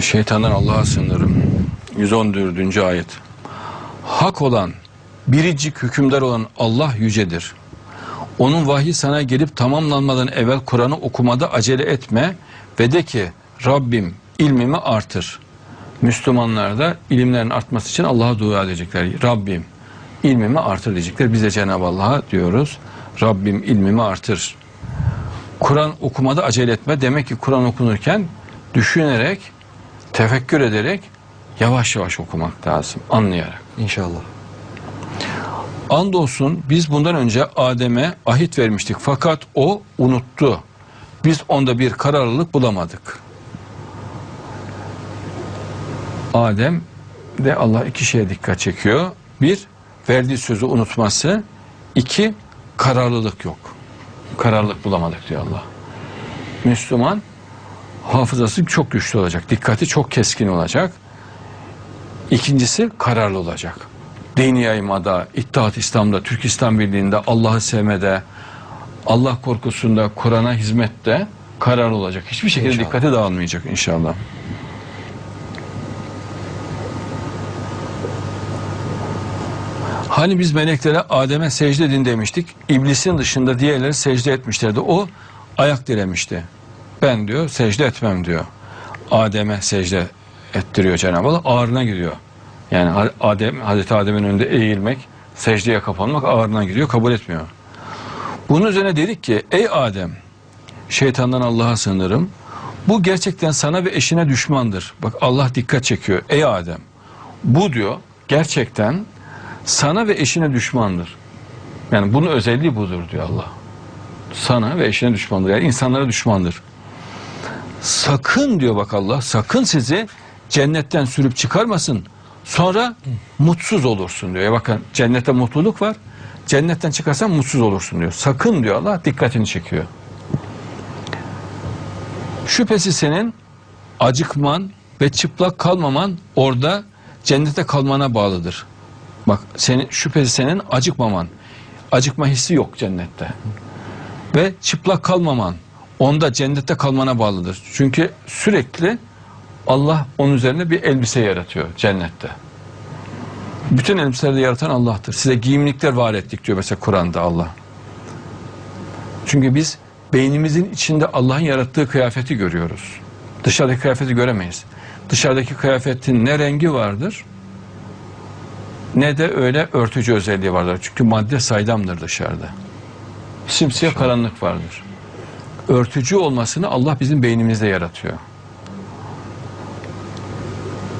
Şeytandan Allah'a sığınırım. 114. ayet. Hak olan, biricik hükümdar olan Allah yücedir. Onun vahyi sana gelip tamamlanmadan evvel Kur'an'ı okumada acele etme ve de ki Rabbim ilmimi artır. Müslümanlar da ilimlerin artması için Allah'a dua edecekler. Rabbim ilmimi artır diyecekler. Biz de Cenab-ı Allah'a diyoruz. Rabbim ilmimi artır. Kur'an okumada acele etme. Demek ki Kur'an okunurken düşünerek, tefekkür ederek yavaş yavaş okumak lazım. Anlayarak. İnşallah. Andolsun biz bundan önce Adem'e ahit vermiştik fakat o unuttu. Biz onda bir kararlılık bulamadık. Adem de Allah iki şeye dikkat çekiyor. Bir, verdiği sözü unutması. iki kararlılık yok. Kararlılık bulamadık diyor Allah. Müslüman hafızası çok güçlü olacak. Dikkati çok keskin olacak. İkincisi kararlı olacak. Dini yaymada, İttihat İslam'da, Türk İslam Birliği'nde, Allah'ı sevmede, Allah korkusunda, Kur'an'a hizmette kararlı olacak. Hiçbir şekilde İnşallah. dikkati dağılmayacak inşallah. Hani biz meleklere Adem'e secde edin demiştik. İblisin dışında diğerleri secde etmişlerdi. O ayak diremişti. Ben diyor secde etmem diyor. Adem'e secde ettiriyor Cenab-ı Allah. Ağrına gidiyor. Yani Adem, Hazreti Adem'in önünde eğilmek, secdeye kapanmak ağrına gidiyor. Kabul etmiyor. Bunun üzerine dedik ki ey Adem şeytandan Allah'a sığınırım. Bu gerçekten sana ve eşine düşmandır. Bak Allah dikkat çekiyor. Ey Adem bu diyor gerçekten sana ve eşine düşmandır. Yani bunun özelliği budur diyor Allah. Sana ve eşine düşmandır. Yani insanlara düşmandır. Sakın diyor bak Allah sakın sizi cennetten sürüp çıkarmasın. Sonra mutsuz olursun diyor. Ya bakın cennette mutluluk var. Cennetten çıkarsan mutsuz olursun diyor. Sakın diyor Allah dikkatini çekiyor. Şüphesiz senin acıkman ve çıplak kalmaman orada cennete kalmana bağlıdır. Bak senin şüphesiz senin acıkmaman. Acıkma hissi yok cennette. Ve çıplak kalmaman onda cennette kalmana bağlıdır. Çünkü sürekli Allah onun üzerine bir elbise yaratıyor cennette. Bütün elbiseleri yaratan Allah'tır. Size giyimlikler var ettik diyor mesela Kur'an'da Allah. Çünkü biz beynimizin içinde Allah'ın yarattığı kıyafeti görüyoruz. Dışarıdaki kıyafeti göremeyiz. Dışarıdaki kıyafetin ne rengi vardır ne de öyle örtücü özelliği vardır. Çünkü madde saydamdır dışarıda. Simsiyah karanlık vardır. Örtücü olmasını Allah bizim beynimizde yaratıyor.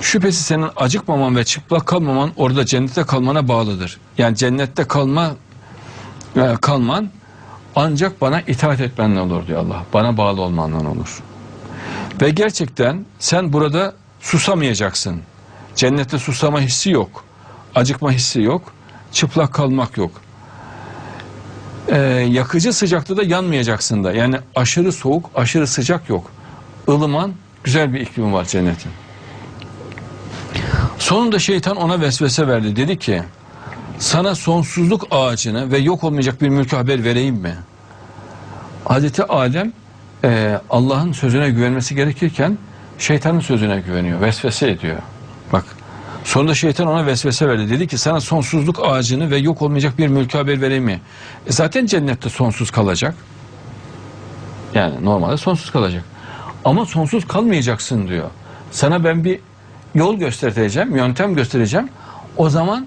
Şüphesiz senin acıkmaman ve çıplak kalmaman orada cennette kalmana bağlıdır. Yani cennette kalma e, kalman ancak bana itaat etmenle olur diyor Allah. Bana bağlı olmanla olur. Ve gerçekten sen burada susamayacaksın. Cennette susama hissi yok. Acıkma hissi yok. Çıplak kalmak yok. Ee, yakıcı sıcakta da yanmayacaksın da. Yani aşırı soğuk, aşırı sıcak yok. Ilıman, güzel bir iklimi var cennetin. Sonunda şeytan ona vesvese verdi. Dedi ki, sana sonsuzluk ağacını ve yok olmayacak bir mülkü haber vereyim mi? Hazreti Adem e, Allah'ın sözüne güvenmesi gerekirken şeytanın sözüne güveniyor, vesvese ediyor. Sonunda şeytan ona vesvese verdi. Dedi ki sana sonsuzluk ağacını ve yok olmayacak bir mülkü haber vereyim mi? E, zaten cennette sonsuz kalacak. Yani normalde sonsuz kalacak. Ama sonsuz kalmayacaksın diyor. Sana ben bir yol göstereceğim, yöntem göstereceğim. O zaman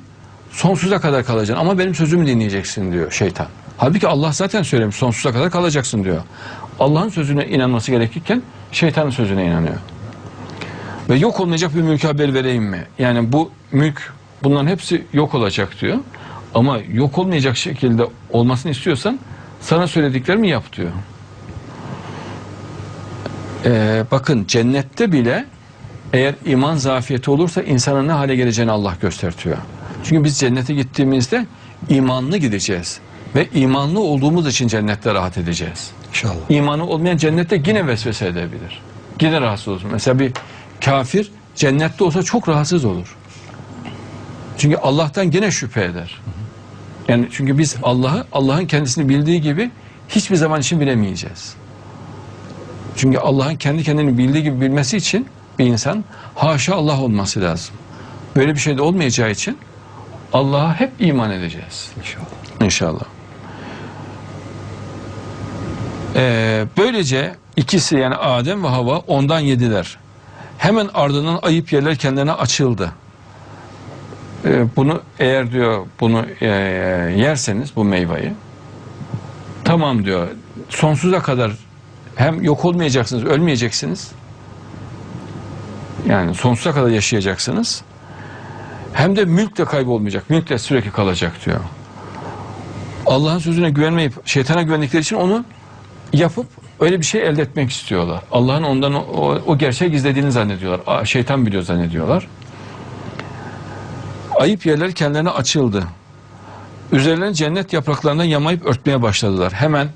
sonsuza kadar kalacaksın ama benim sözümü dinleyeceksin diyor şeytan. Halbuki Allah zaten söylemiş sonsuza kadar kalacaksın diyor. Allah'ın sözüne inanması gerekirken şeytanın sözüne inanıyor. Ve yok olmayacak bir mülk haber vereyim mi? Yani bu mülk bunların hepsi yok olacak diyor. Ama yok olmayacak şekilde olmasını istiyorsan sana söylediklerimi yap diyor. Ee, bakın cennette bile eğer iman zafiyeti olursa insanın ne hale geleceğini Allah göstertiyor. Çünkü biz cennete gittiğimizde imanlı gideceğiz. Ve imanlı olduğumuz için cennette rahat edeceğiz. İnşallah. İmanı olmayan cennette yine vesvese edebilir. Yine rahatsız olur. Mesela bir kafir cennette olsa çok rahatsız olur. Çünkü Allah'tan yine şüphe eder. Yani çünkü biz Allah'ı Allah'ın kendisini bildiği gibi hiçbir zaman için bilemeyeceğiz. Çünkü Allah'ın kendi kendini bildiği gibi bilmesi için bir insan haşa Allah olması lazım. Böyle bir şey de olmayacağı için Allah'a hep iman edeceğiz. İnşallah. İnşallah. Ee, böylece ikisi yani Adem ve Hava ondan yediler. Hemen ardından ayıp yerler kendilerine açıldı. Ee, bunu eğer diyor bunu e, yerseniz bu meyveyi tamam diyor sonsuza kadar hem yok olmayacaksınız ölmeyeceksiniz yani sonsuza kadar yaşayacaksınız hem de mülk de kaybolmayacak mülk de sürekli kalacak diyor. Allah'ın sözüne güvenmeyip şeytana güvendikleri için onu yapıp öyle bir şey elde etmek istiyorlar. Allah'ın ondan o, o, o gerçeği gizlediğini zannediyorlar. Şeytan biliyor zannediyorlar. Ayıp yerler kendilerine açıldı. Üzerlerini cennet yapraklarından yamayıp örtmeye başladılar. Hemen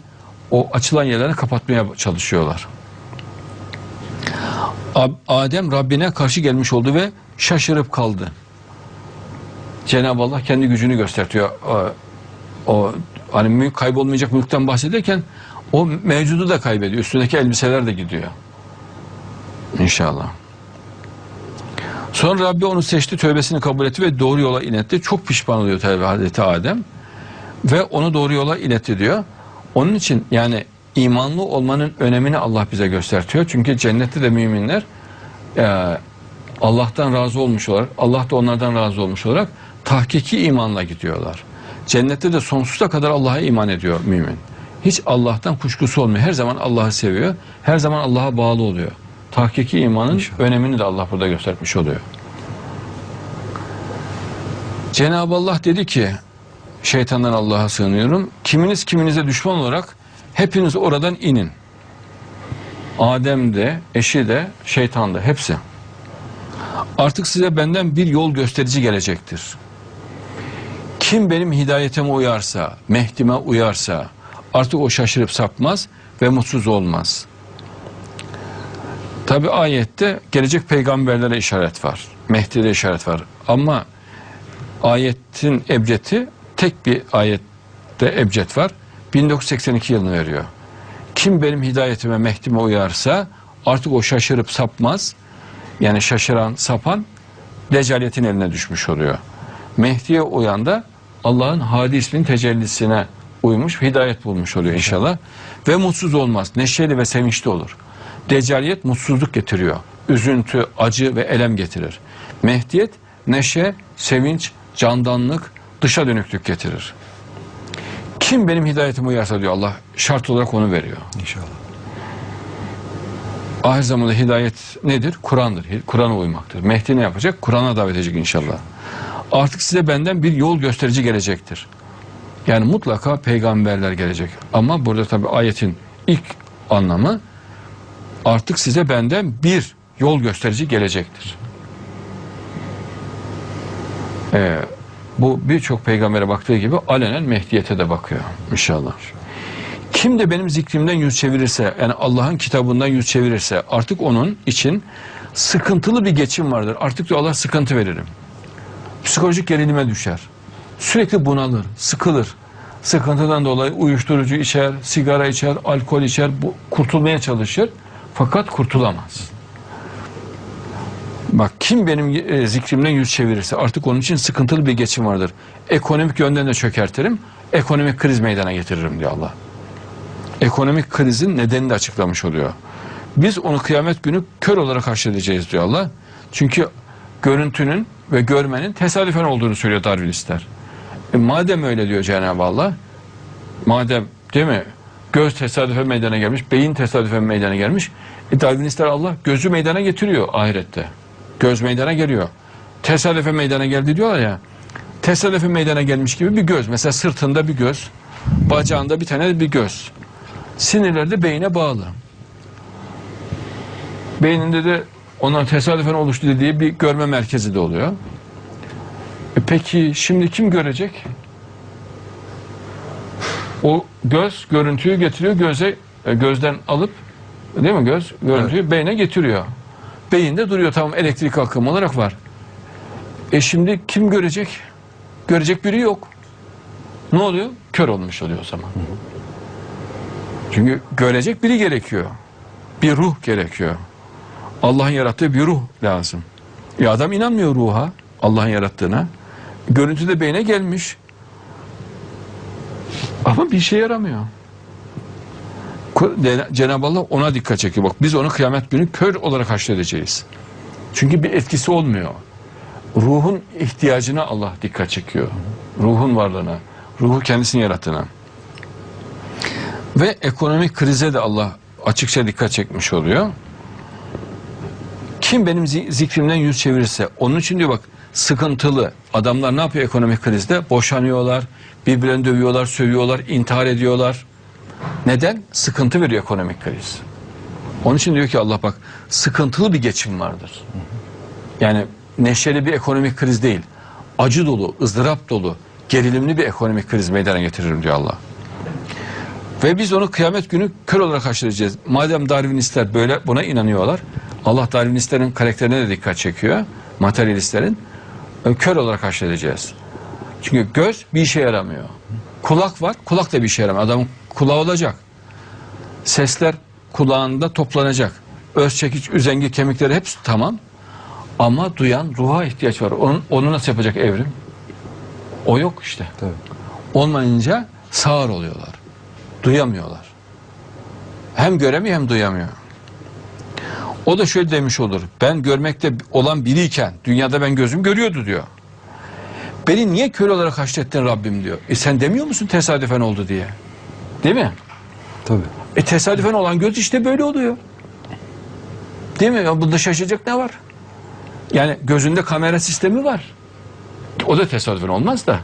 o açılan yerleri kapatmaya çalışıyorlar. Adem Rabbine karşı gelmiş oldu ve şaşırıp kaldı. Cenab-ı Allah kendi gücünü gösteriyor. O, o hani mülk kaybolmayacak mülkten bahsederken o mevcudu da kaybediyor. Üstündeki elbiseler de gidiyor. İnşallah. Sonra Rabbi onu seçti, tövbesini kabul etti ve doğru yola iletti. Çok pişman oluyor tabi Hazreti Adem. Ve onu doğru yola iletti diyor. Onun için yani imanlı olmanın önemini Allah bize göstertiyor. Çünkü cennette de müminler e, Allah'tan razı olmuş olarak, Allah da onlardan razı olmuş olarak tahkiki imanla gidiyorlar. Cennette de sonsuza kadar Allah'a iman ediyor mümin. Hiç Allah'tan kuşkusu olmuyor. Her zaman Allah'ı seviyor. Her zaman Allah'a bağlı oluyor. Tahkiki imanın İnşallah. önemini de Allah burada göstermiş oluyor. Cenab-ı Allah dedi ki şeytandan Allah'a sığınıyorum. Kiminiz kiminize düşman olarak hepiniz oradan inin. Adem de, eşi de, şeytan da hepsi. Artık size benden bir yol gösterici gelecektir. Kim benim hidayetime uyarsa, Mehdi'me uyarsa artık o şaşırıp sapmaz ve mutsuz olmaz. Tabi ayette gelecek peygamberlere işaret var. Mehdi'de işaret var. Ama ayetin ebcedi tek bir ayette ebced var. 1982 yılını veriyor. Kim benim hidayetime, Mehdi'me uyarsa artık o şaşırıp sapmaz. Yani şaşıran, sapan Deccaliyetin eline düşmüş oluyor. Mehdi'ye uyan da Allah'ın Hadi isminin tecellisine uymuş, hidayet bulmuş oluyor inşallah. Ve mutsuz olmaz, neşeli ve sevinçli olur. Deccaliyet mutsuzluk getiriyor. Üzüntü, acı ve elem getirir. Mehdiyet neşe, sevinç, candanlık, dışa dönüklük getirir. Kim benim hidayetime uyarsa diyor Allah şart olarak onu veriyor. İnşallah. Ahir zamanda hidayet nedir? Kur'an'dır. Kur'an'a uymaktır. Mehdi ne yapacak? Kur'an'a davet edecek inşallah. Artık size benden bir yol gösterici gelecektir. Yani mutlaka peygamberler gelecek. Ama burada tabi ayetin ilk anlamı artık size benden bir yol gösterici gelecektir. Ee, bu birçok peygambere baktığı gibi alenen Mehdiyete de bakıyor inşallah. Kim de benim zikrimden yüz çevirirse yani Allah'ın kitabından yüz çevirirse artık onun için sıkıntılı bir geçim vardır. Artık diyor Allah sıkıntı veririm. Psikolojik gerilime düşer. Sürekli bunalır, sıkılır. Sıkıntıdan dolayı uyuşturucu içer, sigara içer, alkol içer, bu, kurtulmaya çalışır. Fakat kurtulamaz. Bak kim benim e, zikrimden yüz çevirirse artık onun için sıkıntılı bir geçim vardır. Ekonomik yönden de çökertirim, ekonomik kriz meydana getiririm diyor Allah ekonomik krizin nedenini de açıklamış oluyor. Biz onu kıyamet günü kör olarak karşılayacağız diyor Allah. Çünkü görüntünün ve görmenin tesadüfen olduğunu söylüyor Darwinistler. E madem öyle diyor Cenab-ı Allah, madem değil mi göz tesadüfen meydana gelmiş, beyin tesadüfen meydana gelmiş, e Darwinistler Allah gözü meydana getiriyor ahirette. Göz meydana geliyor. Tesadüfen meydana geldi diyorlar ya, tesadüfen meydana gelmiş gibi bir göz. Mesela sırtında bir göz, bacağında bir tane bir göz. Sinirler de beyine bağlı. Beyninde de onlar tesadüfen oluştu dediği bir görme merkezi de oluyor. E peki şimdi kim görecek? O göz görüntüyü getiriyor göze e, gözden alıp değil mi göz görüntüyü beyne getiriyor. Beyinde duruyor tamam elektrik akımı olarak var. E şimdi kim görecek? Görecek biri yok. Ne oluyor? Kör olmuş oluyor o zaman. Çünkü görecek biri gerekiyor. Bir ruh gerekiyor. Allah'ın yarattığı bir ruh lazım. E adam inanmıyor ruha, Allah'ın yarattığına. Görüntü de beyne gelmiş. Ama bir işe yaramıyor. Cenab-ı Allah ona dikkat çekiyor. Bak biz onu kıyamet günü kör olarak haşredeceğiz. Çünkü bir etkisi olmuyor. Ruhun ihtiyacına Allah dikkat çekiyor. Ruhun varlığına, ruhu kendisini yarattığına. Ve ekonomik krize de Allah açıkça dikkat çekmiş oluyor. Kim benim zi- zikrimden yüz çevirirse, onun için diyor bak sıkıntılı adamlar ne yapıyor ekonomik krizde? Boşanıyorlar, birbirlerini dövüyorlar, sövüyorlar, intihar ediyorlar. Neden? Sıkıntı veriyor ekonomik kriz. Onun için diyor ki Allah bak sıkıntılı bir geçim vardır. Yani neşeli bir ekonomik kriz değil. Acı dolu, ızdırap dolu, gerilimli bir ekonomik kriz meydana getiririm diyor Allah. Ve biz onu kıyamet günü kör olarak haşredeceğiz. Madem Darwinistler böyle buna inanıyorlar. Allah Darwinistlerin karakterine de dikkat çekiyor. Materyalistlerin. Kör olarak haşredeceğiz. Çünkü göz bir işe yaramıyor. Kulak var, kulak da bir işe yaramıyor. Adamın kulağı olacak. Sesler kulağında toplanacak. Öz çekiç, üzengi kemikleri hepsi tamam. Ama duyan ruha ihtiyaç var. Onun, onu nasıl yapacak evrim? O yok işte. Tabii. Olmayınca sağır oluyorlar. Duyamıyorlar. Hem göremiyor hem duyamıyor. O da şöyle demiş olur. Ben görmekte olan biriyken dünyada ben gözüm görüyordu diyor. Beni niye kör olarak haşrettin Rabbim diyor. E sen demiyor musun tesadüfen oldu diye. Değil mi? Tabii. E tesadüfen olan göz işte böyle oluyor. Değil mi? Ya bunda şaşacak ne var? Yani gözünde kamera sistemi var. O da tesadüfen olmaz da.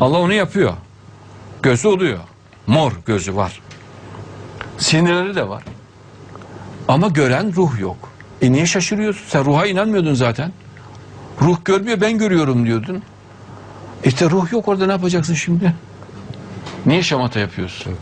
Allah onu yapıyor. Gözü oluyor. Mor gözü var. Sinirleri de var. Ama gören ruh yok. E niye şaşırıyorsun? Sen ruha inanmıyordun zaten. Ruh görmüyor ben görüyorum diyordun. İşte ruh yok orada ne yapacaksın şimdi? Niye şamata yapıyorsun?